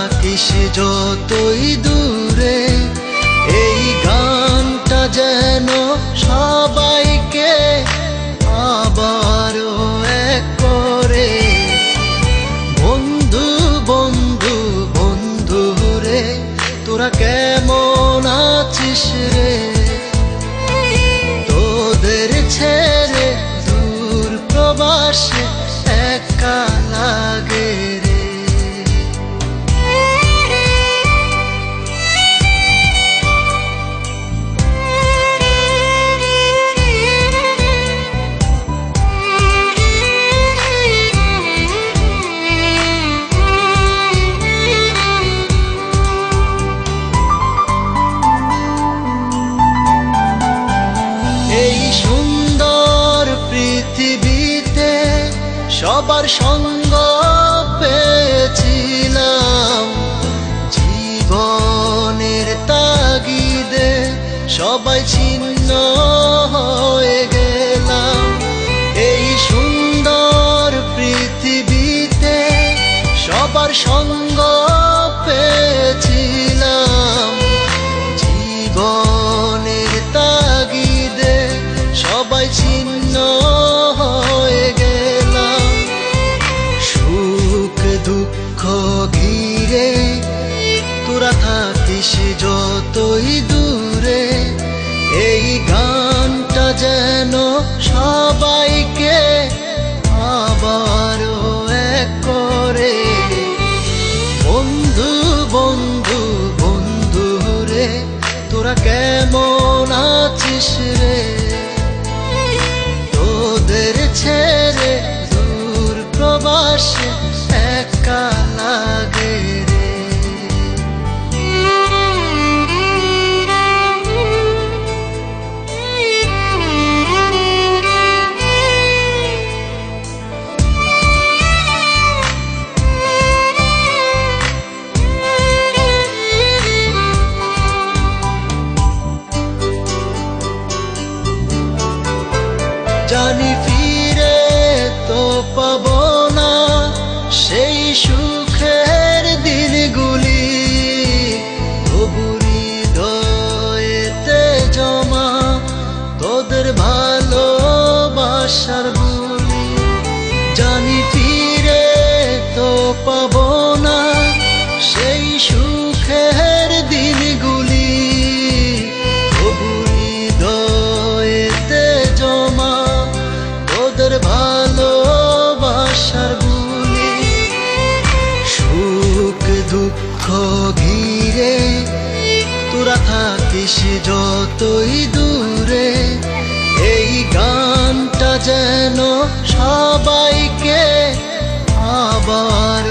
থাকিস যতই দূরে, এই গানটা যেন সবাইকে আবারও এক করে। বন্ধু বন্ধু বন্ধু রে, তোরা কেমন আছিস রে? সবার সঙ্গ ঘিরে তোরা থাকিস যতই দূরে। এই গানটা যেন সবাইকে জানি ফিরে তো পাবো না সেই সুখের দুঃখ ঘিরে তোরা থাকিস যতই দূরে। এই গানটা যেন সবাইকে আবারও